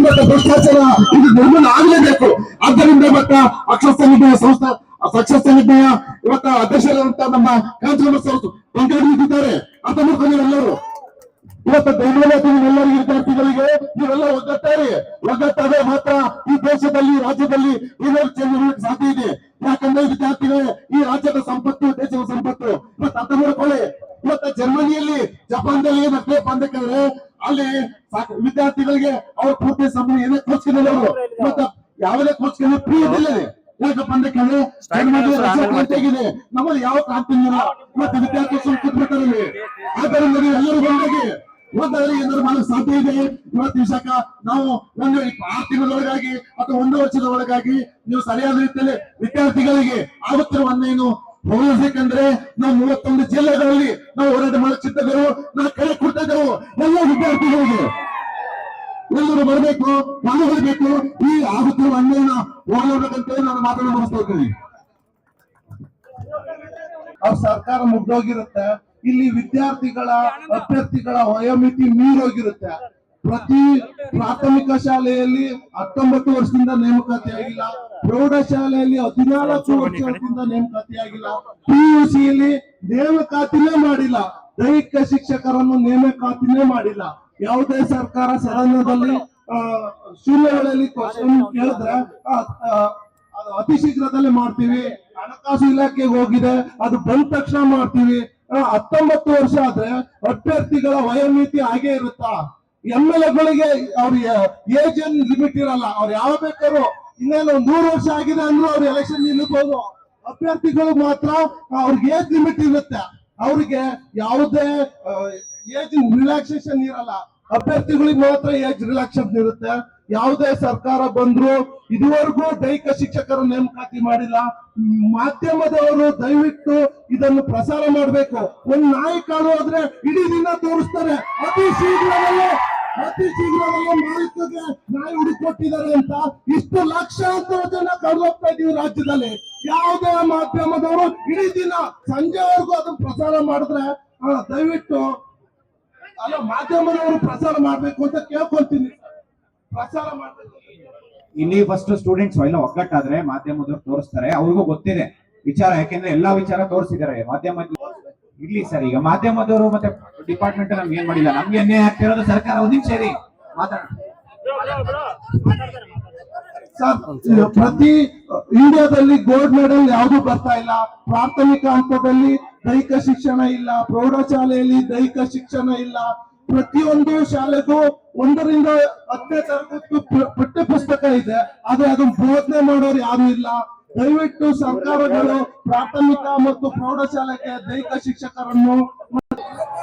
ಇವತ್ತು ಭ್ರಷ್ಟಾಚಾರ ಇದು ನಿರ್ಮೂಲನೆ ಆಗಲೇಬೇಕು. ಆದ್ದರಿಂದ ಇವತ್ತ ಅಕ್ಷರ ಸಂಘಟನೆಯ ಸಂಸ್ಥಾ, ಅಕ್ಷರ ಸಂಘಟನೆಯ ಇವತ್ತ ಅಧ್ಯಕ್ಷರಾದಂತ ನಮ್ಮ ಕಾಂಚನ ಬಂಗಾಡಿದ್ದಾರೆ ಅಂತ ಮಾಡ್ಕೊಂಡು ಎಲ್ಲರೂ ಇವತ್ತು ಬೆಂಗಳೂರು ಎಲ್ಲರಿಗೂ ವಿದ್ಯಾರ್ಥಿಗಳಿಗೆ ನೀವೆಲ್ಲ ಒಗ್ಗಟ್ಟಾರಿ. ಒಗ್ಗಟ್ಟಾದ್ರೆ ಮಾತ್ರ ಈ ದೇಶದಲ್ಲಿ ರಾಜ್ಯದಲ್ಲಿ ಏನಾದ್ರು ಚೇಂಜ್ ಸಾಧ್ಯ ಇದೆ. ಯಾಕಂದ್ರೆ ವಿದ್ಯಾರ್ಥಿಗಳೇ, ಈ ರಾಜ್ಯದ ಸಂಪತ್ತು, ದೇಶದ ಸಂಪತ್ತು. ಇವತ್ತು ಅರ್ಥ ಮಾಡ್ಕೊಳ್ಳಿ ಇವತ್ತು ಜರ್ಮನಿಯಲ್ಲಿ, ಜಪಾನ್ದಲ್ಲಿ ಏನಾಗ್ತದೆ ಅಂತಂದ್ರೆ ಅಲ್ಲಿ ಸಾಕು ವಿದ್ಯಾರ್ಥಿಗಳಿಗೆ ಅವ್ರ ಪೂರ್ತಿ ಸಂಬಳ ಏನೇ ಮತ್ತೆ ಅವರು ಇವತ್ತು ಯಾವುದೇ ಕೋಚ್ಕಿಲ್ಲ ಫ್ರೀ ಇದಿಲ್ಲ ಯಾಕಪ್ಪ ಅಂದ್ರೆ ಕೇಳಿ ಜರ್ಮನಿ ಕ್ರಾಂತಿ ಆಗಿದೆ ನಮ್ಮಲ್ಲಿ ಯಾವ ಕ್ರಾಂತಿ ಇಲ್ಲ ಇವತ್ತು ವಿದ್ಯಾರ್ಥಿ ಕೂತ್ಬಿಡ್ತಾರೆ ಆದ್ದರಿಂದ ನೀವು ಎಲ್ಲರೂ ಬಂದಾಗಿ ಒಂದಾದ್ರೆ ಏನಾದ್ರು ಮಾಡಲು ಸಾಧ್ಯ ಇದೆ? ಇವತ್ತು ದಿವಸಕ್ಕ ನಾವು ಒಂದು ಆರು ತಿಂಗಳೊಳಗಾಗಿ ಅಥವಾ ಒಂದು ವರ್ಷದ ಒಳಗಾಗಿ ನೀವು ಸರಿಯಾದ ರೀತಿಯಲ್ಲಿ ವಿದ್ಯಾರ್ಥಿಗಳಿಗೆ ಆಗುತ್ತಿರುವ ಹೋಲಿಸಬೇಕಂದ್ರೆ ನಾವು ಮೂವತ್ತೊಂದು ಜಿಲ್ಲೆಗಳಲ್ಲಿ ನಾವು ಹೋರಾಟ ಮಾಡುತ್ತಿದ್ದೆವು ನಾವು ಕೈ ಕೊಡ್ತಾ ಎಲ್ಲ ವಿದ್ಯಾರ್ಥಿಗಳಿಗೆ ಎಲ್ಲರೂ ಬರಬೇಕು ಪಾಲ್ಗೊಳ್ಬೇಕು ಈ ಆಗುತ್ತಿರುವ ಅನ್ಯಾಯನ ಹೋಗಬೇಕಂತೇಳಿ ನಾನು ಮಾತನ್ನು ಮುಗಿಸ್ತಾ ಇದ್ದೀನಿ. ಅವ್ರ ಸರ್ಕಾರ ಮುಗ್ದೋಗಿರುತ್ತೆ. ಇಲ್ಲಿ ವಿದ್ಯಾರ್ಥಿಗಳ ಅಭ್ಯರ್ಥಿಗಳ ವಯೋಮಿತಿ ಮೀರೋಗಿರುತ್ತೆ. ಪ್ರತಿ ಪ್ರಾಥಮಿಕ ಶಾಲೆಯಲ್ಲಿ ಹತ್ತೊಂಬತ್ತು ವರ್ಷದಿಂದ ನೇಮಕಾತಿ ಆಗಿಲ್ಲ. ಪ್ರೌಢಶಾಲೆಯಲ್ಲಿ ಹದಿನಾಲ್ಕು ವರ್ಷದಿಂದ ನೇಮಕಾತಿ ಆಗಿಲ್ಲ. ಪಿಯುಸಿಯಲ್ಲಿ ನೇಮಕಾತಿನೇ ಮಾಡಿಲ್ಲ. ದೈಹಿಕ ಶಿಕ್ಷಕರನ್ನು ನೇಮಕಾತಿನೇ ಮಾಡಿಲ್ಲ. ಯಾವುದೇ ಸರ್ಕಾರ ಸದನದಲ್ಲಿ ಆ, ಶೂನ್ಯಗಳಲ್ಲಿ ಕೇಳಿದ್ರೆ ಆ, ಆ, ಅದು ಅತಿ ಶೀಘ್ರದಲ್ಲೇ ಮಾಡ್ತೀವಿ. ಹಣಕಾಸು ಇಲಾಖೆಗೆ ಹೋಗಿದೆ. ಅದು ಬಂದ ತಕ್ಷಣ ಮಾಡ್ತೀವಿ. ಹತ್ತೊಂಬತ್ತು ವರ್ಷ ಆದ್ರೆ ಅಭ್ಯರ್ಥಿಗಳ ವಯೋಮಿತಿ ಹಾಗೆ ಇರುತ್ತಾ? ಎಂ ಎಲ್ ಎಗಳಿಗೆ ಅವ್ರ ಏಜ್ ಏನ್ ಲಿಮಿಟ್ ಇರಲ್ಲ. ಅವ್ರು ಯಾವ ಬೇಕಾದ್ರು ಇನ್ನೇನು ನೂರು ವರ್ಷ ಆಗಿದೆ ಅಂದ್ರೂ ಅವ್ರು ಎಲೆಕ್ಷನ್ ನಿಲ್ಲಬಹುದು ಅಭ್ಯರ್ಥಿಗಳು ಮಾತ್ರ ಅವ್ರಿಗೆ ಏಜ್ ಲಿಮಿಟ್ ಇರುತ್ತೆ. ಅವ್ರಿಗೆ ಯಾವುದೇ ಏಜ್ ರಿಲ್ಯಾಕ್ಸೇಷನ್ ಇರಲ್ಲ. ಅಭ್ಯರ್ಥಿಗಳಿಗೆ ಮಾತ್ರ ಏಜ್ ರಿಲ್ಯಾಕ್ಸೇಷನ್ ಇರುತ್ತೆ. ಯಾವುದೇ ಸರ್ಕಾರ ಬಂದ್ರು ಇದುವರೆಗೂ ದೈಹಿಕ ಶಿಕ್ಷಕರ ನೇಮಕಾತಿ ಮಾಡಿಲ್ಲ. ಮಾಧ್ಯಮದವರು ದಯವಿಟ್ಟು ಇದನ್ನು ಪ್ರಸಾರ ಮಾಡಬೇಕು. ಒಂದ್ ನಾಯಿ ಕಾಳು ಆದ್ರೆ ಇಡೀ ದಿನ ತೋರಿಸ್ತಾರೆ. ಅತಿ ಶೀಘ್ರದಲ್ಲೇ ಅತಿ ಶೀಘ್ರದಲ್ಲೇ ಮಾಡುತ್ತದೆ ನಾಯಿ ಹುಡುಕೊಟ್ಟಿದ್ದಾರೆ ಅಂತ ಇಷ್ಟು ಲಕ್ಷಾಂತರ ಜನ ಕಳೆದು ಹೋಗ್ತಾ ಇದೀವಿ ರಾಜ್ಯದಲ್ಲಿ. ಯಾವುದೇ ಮಾಧ್ಯಮದವರು ಇಡೀ ದಿನ ಸಂಜೆವರೆಗೂ ಅದನ್ನ ಪ್ರಸಾರ ಮಾಡಿದ್ರೆ ದಯವಿಟ್ಟು, ಅಲ್ಲ, ಮಾಧ್ಯಮದವರು ಪ್ರಸಾರ ಮಾಡ್ಬೇಕು ಅಂತ ಕೇಳ್ಕೊಳ್ತೀನಿ. ಪ್ರಸಾರ ಮಾಡ್ಬೇಕು ಇಲ್ಲಿ ಫಸ್ಟ್ ಸ್ಟೂಡೆಂಟ್ಸ್ ಎಲ್ಲ ಒಗ್ಗಟ್ಟಾದ್ರೆ ಮಾಧ್ಯಮದವ್ರು ತೋರಿಸ್ತಾರೆ. ಅವ್ರಿಗೂ ಗೊತ್ತಿದೆ. ವಿಚಾರ, ಯಾಕೆಂದ್ರೆ ಎಲ್ಲಾ ವಿಚಾರ ತೋರಿಸಿದ್ದಾರೆ. ಮಾಧ್ಯಮ ಇರ್ಲಿ ಸರ್, ಈಗ ಮಾಧ್ಯಮದವರು ಮತ್ತೆ ಡಿಪಾರ್ಟ್ಮೆಂಟ್ ನಮ್ಗೆ ಏನ್ ಮಾಡಿಲ್ಲ. ನಮ್ಗೆ ಅನ್ಯಾಯ ಆಗ್ತಿರೋದು ಸರ್ಕಾರ ಒಂದಿನ ಸೇರಿ ಮಾತಾಡ ಪ್ರತಿ ಇಂಡಿಯಾದಲ್ಲಿ ಗೋಲ್ಡ್ ಮೆಡಲ್ ಯಾವುದು ಬರ್ತಾ ಇಲ್ಲ. ಪ್ರಾಥಮಿಕ ಹಂತದಲ್ಲಿ ದೈಹಿಕ ಶಿಕ್ಷಣ ಇಲ್ಲ, ಪ್ರೌಢಶಾಲೆಯಲ್ಲಿ ದೈಹಿಕ ಶಿಕ್ಷಣ ಇಲ್ಲ. ಪ್ರತಿಯೊಂದು ಶಾಲೆಗೂ ಒಂದರಿಂದ ಹತ್ತನೇ ತರಗತಿ ಪಠ್ಯ ಪುಸ್ತಕ ಇದೆ. ಆದ್ರೆ ಅದನ್ನ ಬೋಧನೆ ಮಾಡೋರು ಯಾರು ಇಲ್ಲ. ದಯವಿಟ್ಟು ಸರ್ಕಾರಗಳು ಪ್ರಾಥಮಿಕ ಮತ್ತು ಪ್ರೌಢಶಾಲೆಗೆ ದೈಹಿಕ ಶಿಕ್ಷಕರನ್ನು